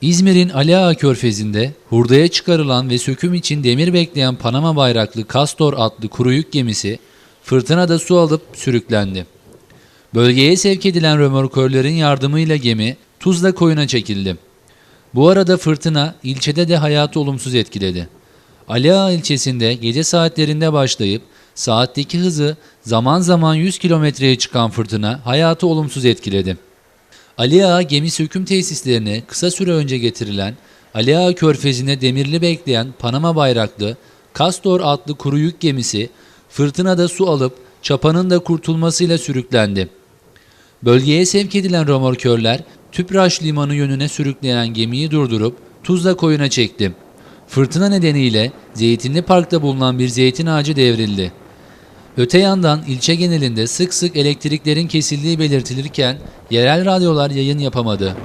İzmir'in Ali Ağa Körfezi'nde hurdaya çıkarılan ve söküm için demir bekleyen Panama bayraklı Castor adlı kuru yük gemisi fırtınada su alıp sürüklendi. Bölgeye sevk edilen römorkörlerin yardımıyla gemi Tuzla koyuna çekildi. Bu arada fırtına ilçede de hayatı olumsuz etkiledi. Ali Ağa ilçesinde gece saatlerinde başlayıp saatteki hızı zaman zaman 100 kilometreye çıkan fırtına hayatı olumsuz etkiledi. Ali Ağa gemi söküm tesislerine kısa süre önce getirilen Ali Ağa körfezine demirli bekleyen Panama bayraklı Castor adlı kuru yük gemisi fırtınada su alıp çapanın da kurtulmasıyla sürüklendi. Bölgeye sevk edilen römorkörler Tüpraş limanı yönüne sürükleyen gemiyi durdurup Tuzla koyuna çekti. Fırtına nedeniyle Zeytinli Park'ta bulunan bir zeytin ağacı devrildi. Öte yandan ilçe genelinde sık sık elektriklerin kesildiği belirtilirken yerel radyolar yayın yapamadı.